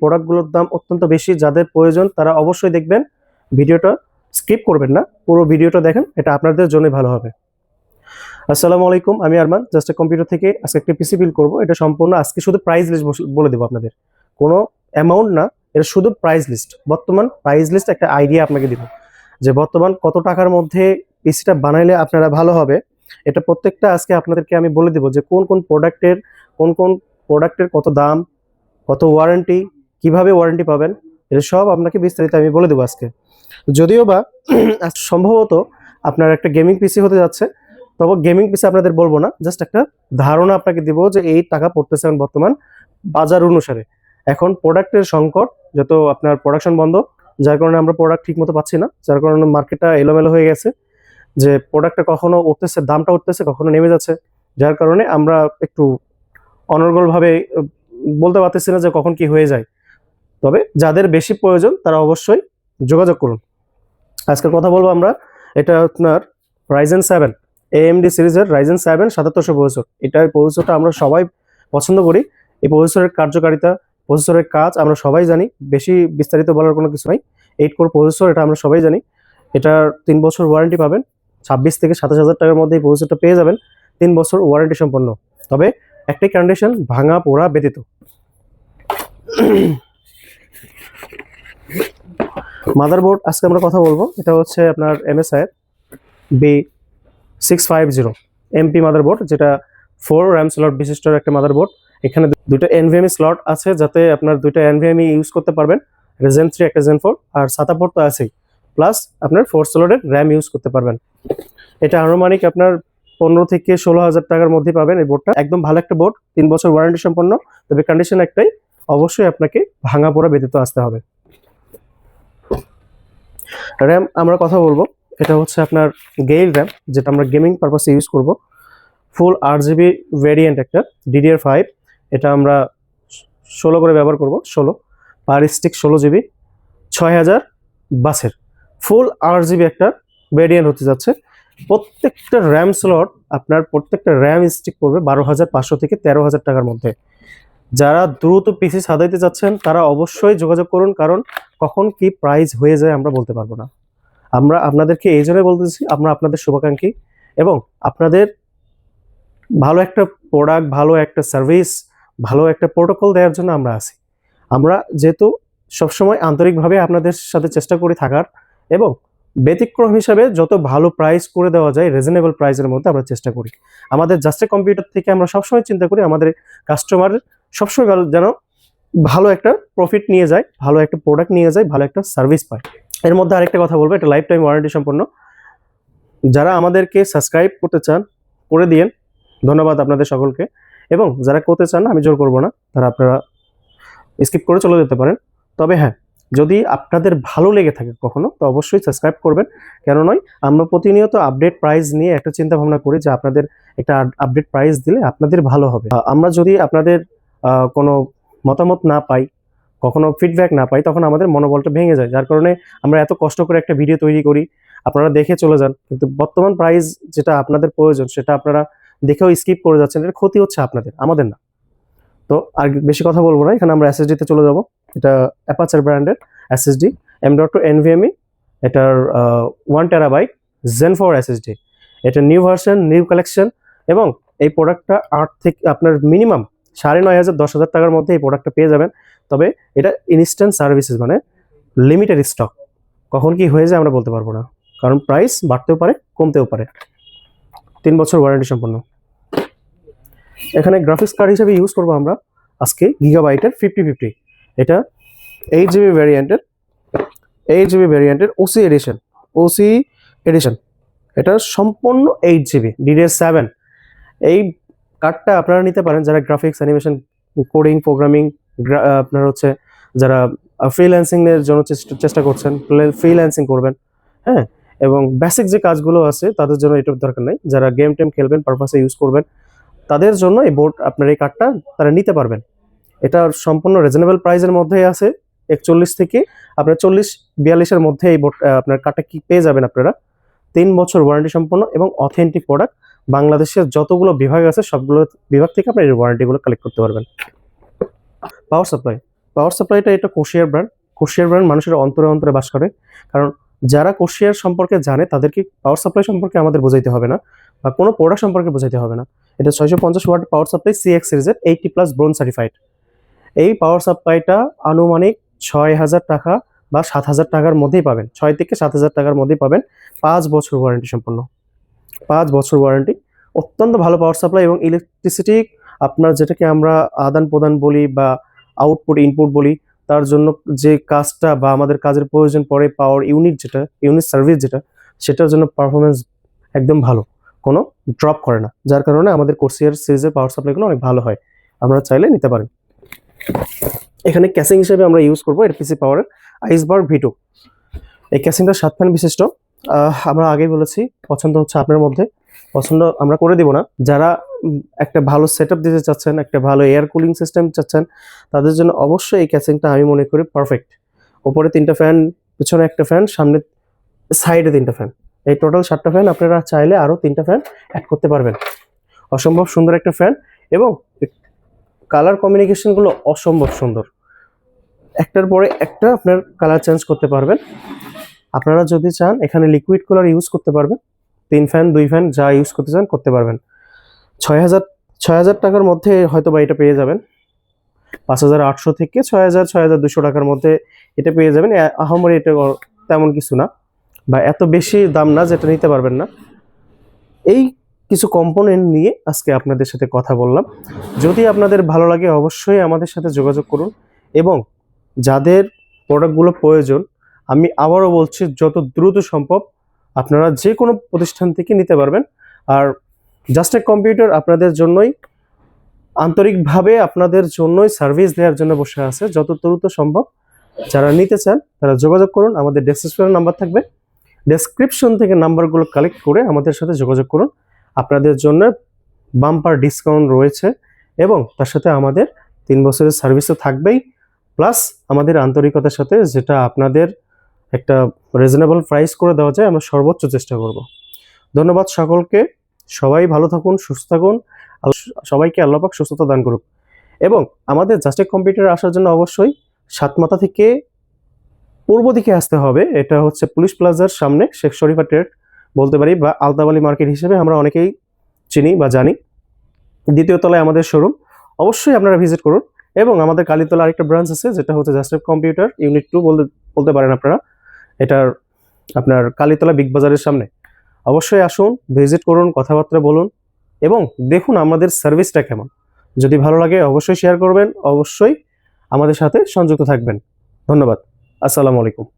প্রোডাক্টগুলোর দাম অত্যন্ত বেশি, যাদের প্রয়োজন তারা অবশ্যই দেখবেন। ভিডিওটা স্কিপ করবেন না, পুরো ভিডিওটা দেখেন, এটা আপনাদের জন্যই ভালো হবে। আসসালামু আলাইকুম, আমি আরমান জাস্ট কম্পিউটার থেকে আজকে একটা পিসি বিল করব। এটা সম্পূর্ণ, আজকে শুধু প্রাইস লিস্ট বলে দেবো আপনাদের। কোনো অ্যামাউন্ট না, এটা শুধু প্রাইস লিস্ট বর্তমান প্রাইস লিস্ট একটা আইডিয়া আপনাকে দিব, যে বর্তমান কত টাকার মধ্যে পিসিটা বানাইলে আপনারা ভালো হবে। এটা প্রত্যেকটা আজকে আপনাদেরকে আমি বলে দেবো, যে কোন কোন প্রোডাক্টের কোন কোন প্রোডাক্টের কত দাম, কত ওয়ারেন্টি কীভাবে ওয়ারেন্টি পাবেন, এটা সব আপনাকে বিস্তারিত আমি বলে দেবো আজকে। যদিও বা সম্ভবত আপনার একটা গেমিং পিসি হতে যাচ্ছে, তবে গেমিং পিসি আপনাদের বলব না জাস্ট একটা ধারণা আপনাকে দিব যে এই টাকা পড়তেছে এখন বর্তমান বাজার অনুসারে। এখন প্রোডাক্টের সংকট, যত আপনার প্রোডাকশন বন্ধ, যার কারণে আমরা প্রোডাক্ট ঠিক মতো পাচ্ছি না, যার কারণে মার্কেটটা এলোমেলো হয়ে গেছে, যে প্রোডাক্টটা কখনো উঠতেছে, দামটা উঠতেছে, কখনো নেমে যাচ্ছে, যার কারণে আমরা একটু অনর্গলভাবে বলতে পারতেছি না যে কখন কি হয়ে যায়। তবে যাদের বেশি প্রয়োজন, তারা অবশ্যই যোগাযোগ করুন। আজকের কথা বলব আমরা, এটা আপনার রাইজেন সেভেন এএমডি সিরিজের রাইজেন সেভেন সাতাত্তরশো প্রসেসর। এটার প্রসেসরটা আমরা সবাই পছন্দ করি। এই প্রসেসরের কার্যকারিতা, প্রসেসরের কাজ আমরা সবাই জানি, বেশি বিস্তারিত বলার কোনো কিছু নাই। এইট কোর প্রসেসর, এটা আমরা সবাই জানি। এটার তিন বছর ওয়ারেন্টি পাবেন, ছাব্বিশ থেকে সাতাশ হাজার টাকার মধ্যে এই প্রসেসরটা পেয়ে যাবেন, তিন বছর ওয়ারেন্টি সম্পন্ন। তবে একটাই কন্ডিশন ভাঙা পোড়া ব্যতীত। মাদারবোর্ড আজকে আমরা কথা বলব। এটা হচ্ছে আপনার MSI B six five zero MP motherboard যেটা ফোর র্যাম স্লট বিশিষ্ট একটা মাদারবোর্ড এখানে দুটো এনভিএমই স্লট আছে, যাতে আপনার দুটো এনভিএমই ইউজ করতে পারবেন। একটা জেন থ্রি একটা জেন ফোর আর সাতা পোর্ট তো আছেই। প্লাস আপনার ফোর স্লটের র্যাম ইউজ করতে পারবেন। এটা আনুমানিক আপনার পনেরো থেকে ষোলো হাজার টাকার মধ্যে পাবেন এই বোর্ডটা একদম ভালো একটা বোর্ড তিন বছর ওয়ারেন্টি সম্পন্ন। তবে কন্ডিশন একটাই অবশ্যই আপনাকে ভাঙা পোড়া ব্যতীত আসতে হবে। র্যাম আমরা কথা বলব। এটা হচ্ছে আপনার গেইল র্যাম যেটা আমরা গেমিং পারপাসে ইউজ করব। ফুল আট জিবি ভ্যারিয়েন্ট একটা ডিডিআর ফাইভ এটা আমরা ষোলো করে ব্যবহার করব, ষোলো। পার স্টিক ষোলো জিবি ছয় হাজার বাসের। ফুল আট জিবি একটা ভ্যারিয়েন্ট হতে যাচ্ছে। প্রত্যেকটা র্যাম স্লট আপনার প্রত্যেকটা র্যাম স্টিক পড়বে বারো হাজার পাঁচশো থেকে তেরো হাজার টাকার মধ্যে। যারা দ্রুত পিসি সাজাইতে যাচ্ছেন তারা অবশ্যই যোগাযোগ করুন, কারণ কখন কি প্রাইস হয়ে যায় আমরা বলতে পারব না। আমরা আপনাদেরকে এই জন্যই বলতেছি আমরা আপনাদের শুভাকাঙ্ক্ষী এবং আপনাদের ভালো একটা প্রোডাক্ট ভালো একটা সার্ভিস ভালো একটা প্রোটোকল দেওয়ার জন্য আমরা আছি। আমরা যেহেতু সবসময় আন্তরিকভাবে আপনাদের সাথে চেষ্টা করি থাকার এবং ব্যতিক্রম হিসাবে যত ভালো প্রাইস করে দেওয়া যায় রিজনেবল প্রাইসের মধ্যে আমরা চেষ্টা করি। আমাদের জাস্টে কম্পিউটার থেকে আমরা সবসময় চিন্তা করি, আমাদের কাস্টমার সবসময় যেন ভালো একটা প্রফিট নিয়ে যায়, ভালো একটা প্রোডাক্ট নিয়ে যায়, ভালো একটা সার্ভিস পায়। এর মধ্যে আরেকটা কথা বলব, এটা লাইফ টাইম ওয়ারেন্টি সম্পন্ন। যারা আমাদেরকে সাবস্ক্রাইব করতে চান, করে দিয়েন। ধন্যবাদ আপনাদের সকলকে। এবং যারা করতে চান, আমি জোর করব না, তারা আপনারা স্কিপ করে চলে যেতে পারেন। তবে হ্যাঁ যদি আপনাদের ভালো লেগে থাকে কখনো, তো অবশ্যই সাবস্ক্রাইব করবেন। কেন নয়, আমরা প্রতিনিয়ত আপডেট প্রাইস নিয়ে একটা চিন্তা ভাবনা করি যে আপনাদের একটা আপডেট প্রাইস দিলে আপনাদের ভালো হবে। আমরা যদি আপনাদের কোনো মতামত না পাই, কখনো ফিডব্যাক না পাই, তখন আমাদের মনোবলটা ভেঙে যায়। যার কারণে আমরা এত কষ্ট করে একটা ভিডিও তৈরি করি, আপনারা দেখে চলে যান। কিন্তু বর্তমান প্রাইস যেটা আপনাদের প্রয়োজন, সেটা আপনারা দেখেও স্কিপ করে যাচ্ছেন এটা ক্ষতি হচ্ছে আপনাদের, আমাদের না। তো আর বেশি কথা বলব না, এখানে আমরা এসএসডিতে চলে যাব। এটা অ্যাপাচার ব্র্যান্ডের SSD M dot two NVMe এটার one terabyte Gen four SSD এটা নিউ ভার্সন নিউ কালেকশন এবং এই প্রোডাক্টটা আট থেকে আপনার মিনিমাম সাড়ে নয় হাজার, দশ হাজার টাকার মধ্যে এই প্রোডাক্টটা পেয়ে যাবেন। তবে এটা ইনস্ট্যান্ট সার্ভিসেস মানে লিমিটেড স্টক কখন কি হয়ে যায় আমরা বলতে পারব না। কারণ প্রাইস বাড়তেও পারে, কমতেও পারে। তিন বছর ওয়ারেন্টি সম্পন্ন। এখানে গ্রাফিক্স কার্ড হিসেবে ইউজ করব আমরা। আজকে গিগাবাইটের ফিফটি ফিফটি এটা এইট জিবি ভ্যারিয়েন্টের এইট জিবি ভ্যারিয়েন্টের ওসি এডিশন ওসি এডিশন এটা সম্পূর্ণ এইট জিবি ডিডিএস সেভেন এই কার্ডটা আপনারা নিতে পারেন, যারা গ্রাফিক্স অ্যানিমেশন কোডিং প্রোগ্রামিং আপনার হচ্ছে যারা ফ্রিল্যান্সিং এর জন্য চেষ্টা- চেষ্টা করছেন ফ্রিল্যান্সিং করবেন হ্যাঁ? এবং বেসিক যে কাজগুলো আছে, তাদের জন্য এটার দরকার নেই। যারা গেম টেম খেলবেন পারপাসে ইউজ করবেন, তাদের জন্য এই বোর্ড আপনার এই কার্ডটা তারা নিতে পারবেন। এটা সম্পূর্ণ রিজনেবল প্রাইসের মধ্যেই আছে, একচল্লিশ থেকে আপনার চল্লিশ বিয়াল্লিশের মধ্যে এই বোর্ড আপনার কার্ডটা কি পেয়ে যাবেন আপনারা। তিন বছর ওয়ারেন্টি সম্পন্ন এবং অথেন্টিক প্রোডাক্ট বাংলাদেশের যতগুলো বিভাগ আছে, সবগুলো বিভাগ থেকে আপনি এই ওয়ারেন্টিগুলো কালেক্ট করতে পারবেন। পাওয়ার সাপ্লাই পাওয়ার সাপ্লাইটা এটা কোশিয়ার ব্র্যান্ড কোশিয়ার ব্র্যান্ড মানুষের অন্তরে অন্তরে বাস করে। কারণ যারা কোশিয়ার সম্পর্কে জানে, তাদেরকে পাওয়ার সাপ্লাই সম্পর্কে আমাদের বোঝাইতে হবে না বা কোনো প্রোডাক্ট সম্পর্কে বোঝাইতে হবে না। এটা ছয়শো পঞ্চাশ ওয়াট পাওয়ার সাপ্লাই সিএক্স সিরিজের এইটি প্লাস ব্রোন সার্টিফাইড এই পাওয়ার সাপ্লাইটা আনুমানিক ছয় হাজার টাকা বা সাত হাজার টাকার মধ্যেই পাবেন। ছয় থেকে সাত হাজার টাকার মধ্যেই পাবেন। পাঁচ বছর ওয়ারেন্টি সম্পন্ন। পাঁচ বছর ওয়ারেন্টি অত্যন্ত ভালো পাওয়ার সাপ্লাই এবং ইলেকট্রিসিটি আপনার যেটাকে আমরা আদান প্রদান বলি বা আউটপুট ইনপুট বলি, তার জন্য যে কাজটা বা আমাদের কাজের প্রয়োজন পড়ে পাওয়ার ইউনিট যেটা ইউনিট সার্ভিস যেটা, সেটার জন্য পারফরমেন্স একদম ভালো। কোনো ড্রপ করে না। যার কারণে আমাদের কোর্সিয়ার সিরিজের পাওয়ার সাপ্লাইগুলো অনেক ভালো হয়। আমরা চাইলে নিতে পারেন। এখানে ক্যাসিং হিসেবে আমরা ইউজ করব এরপিসি পাওয়ারের আইসবার্গ ভিটু এই ক্যাসিংটা সাত ফ্যান বিশিষ্ট। আমরা আগেই বলেছি, পছন্দ হচ্ছে আপনার মধ্যে। পছন্দ আমরা করে দিব না। যারা একটা ভালো সেট দিতে চাচ্ছেন, একটা ভালো এয়ার কুলিং সিস্টেম চাচ্ছেন, তাদের জন্য অবশ্যই এই ক্যাসিংটা আমি মনে করি পারফেক্ট ওপরে তিনটা ফ্যান পিছনে একটা ফ্যান সামনে সাইডে তিনটা ফ্যান এই টোটাল সাতটা ফ্যান আপনারা চাইলে আরও তিনটা ফ্যান অ্যাড করতে পারবেন। অসম্ভব সুন্দর একটা ফ্যান এবং কালার কমিউনিকেশনগুলো অসম্ভব সুন্দর। একটার পরে একটা আপনার কালার চেঞ্জ করতে পারবেন। আপনারা যদি চান, এখানে লিকুইড কুলার ইউজ করতে পারবেন। তিন ফ্যান দুই ফ্যান যা ইউজ করতে চান, করতে পারবেন। ছয় হাজার ছয় হাজার টাকার মধ্যে হয়তো বা এটা পেয়ে যাবেন। পাঁচ হাজার আটশো থেকে ছয় হাজার ছয় হাজার দুশো টাকার মধ্যে এটা পেয়ে যাবেন। আহামরি এটা তেমন কিছু না। বা এত বেশি দাম না যেটা নিতে পারবেন না। এই কিছু কম্পোনেন্ট নিয়ে আজকে আপনাদের সাথে কথা বললাম। যদি আপনাদের ভালো লাগে, অবশ্যই আমাদের সাথে যোগাযোগ করুন। এবং যাদের প্রোডাক্টগুলো প্রয়োজন আমি আবারও বলছি, যত দ্রুত সম্ভব আপনারা যে কোনো প্রতিষ্ঠান থেকে নিতে পারবেন। আর জাস্ট এক কম্পিউটার আপনাদের জন্যই, আন্তরিকভাবে আপনাদের জন্যই সার্ভিস দেওয়ার জন্য বসে আছে। যত দ্রুত সম্ভব যারা নিতে চান, তারা যোগাযোগ করুন। আমাদের ডেসক্রিপশনে নাম্বার থাকবে। ডেসক্রিপশন থেকে নাম্বারগুলো কালেক্ট করে আমাদের সাথে যোগাযোগ করুন। আপনাদের জন্য বাম্পার ডিসকাউন্ট রয়েছে এবং তার সাথে আমাদের তিন বছরের সার্ভিসও থাকবেই। প্লাস আমাদের আন্তরিকতার সাথে যেটা আপনাদের একটা রিজনেবল প্রাইস করে দেওয়া যায়, আমরা সর্বোচ্চ চেষ্টা করব। ধন্যবাদ সকলকে। সবাই ভালো থাকুন, সুস্থ থাকুন। সবাইকে আল্লাপাক সুস্থতা দান করুক। এবং আমাদের জাস্টেক কম্পিউটার আসার জন্য অবশ্যই সাতমাথা থেকে পূর্ব দিকে আসতে হবে। এটা হচ্ছে পুলিশ প্লাজার সামনে শেখ শরীফা ট্রেড বলতে পারি বা আলতাবালি মার্কেট হিসেবে আমরা অনেকেই চিনি বা জানি। দ্বিতীয় তলায় আমাদের শোরুম অবশ্যই আপনারা ভিজিট করুন। এবং আমাদের কালীতলা আরেকটা ব্রাঞ্চ আছে, যেটা হচ্ছে জাস্টেক কম্পিউটার ইউনিট টু বলতে বলতে পারেন আপনারা। এটার আপনার কালীতলা বিগ বাজারের সামনে। অবশ্যই আসুন ভিজিট করুন, কথাবার্তা বলুন এবং দেখুন আমাদের সার্ভিসটা কেমন। যদি ভালো লাগে অবশ্যই শেয়ার করবেন, অবশ্যই আমাদের সাথে সংযুক্ত থাকবেন। ধন্যবাদ। আসসালামু আলাইকুম।